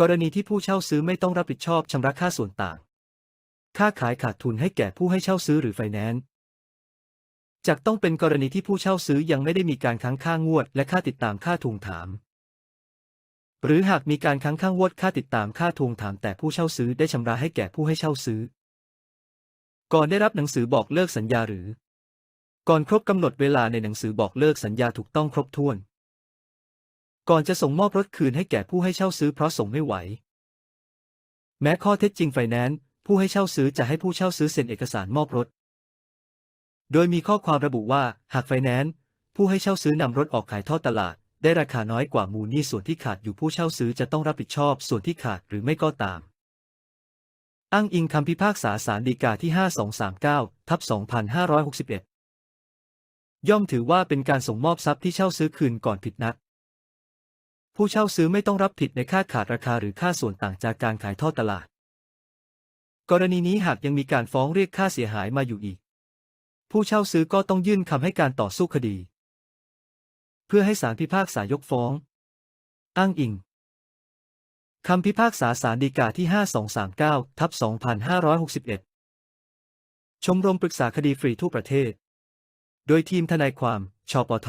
กรณีที่ผู้เช่าซื้อไม่ต้องรับผิดชอบชำระค่าส่วนต่าง ค่าขายขาดทุนให้แก่ผู้ให้เช่าซื้อหรือไฟแนนซ์จากต้องเป็นกรณีที่ผู้เช่าซื้อยังไม่ได้มีการค้างค่างวด และค่าติดตามค่าทวงถาม หรือหากมีการค้างค่างวดค่าติดตามค่าทวงถามแต่ผู้เช่าซื้อได้ชำระให้แก่ผู้ให้เช่าซื้อ ก่อนได้รับหนังสือบอกเลิกสัญญาหรือ ก่อนครบกำหนดเวลาในหนังสือบอกเลิกสัญญาถูกต้องครบถ้วน ก่อนจะส่งมอบรถคืนให้แก่ผู้ให้เช่าซื้อเพราะส่งไม่ไหว แม้ข้อเท็จจริงไฟแนนซ์ผู้ให้เช่าซื้อจะให้ผู้เช่าซื้อเซ็นเอกสารมอบรถ โดยมีข้อความระบุว่าหากไฟแนนซ์ผู้ให้เช่าซื้อนำรถออกขายทอดตลาด ได้ราคาน้อยกว่ามูลหนี้ส่วนที่ขาดอยู่ผู้เช่าซื้อจะต้องรับผิดชอบส่วนที่ขาดหรือไม่ก็ตาม อ้างอิงคำพิพากษาศาลฎีกาที่ 5239ทับ2561 ย่อมถือว่าเป็นการส่งมอบทรัพย์ที่เช่าซื้อคืนก่อนผิดนัด ผู้เช่าซื้อไม่ต้องรับผิดในค่าขาดราคาหรือค่าส่วนต่างจากการขายทอดตลาด กรณีนี้หากยังมีการฟ้องเรียกค่าเสียหายมาอยู่อีก ผู้เช่าซื้อก็ต้องยื่นคำให้การต่อสู้คดี เพื่อให้ศาลพิพากษายกฟ้อง อ้างอิงคำพิพากษาศาลฎีกาที่ 5239ทับ2561 ชมรมปรึกษาคดีฟรีทั่วประเทศ โดยทีมทนายความ ชปท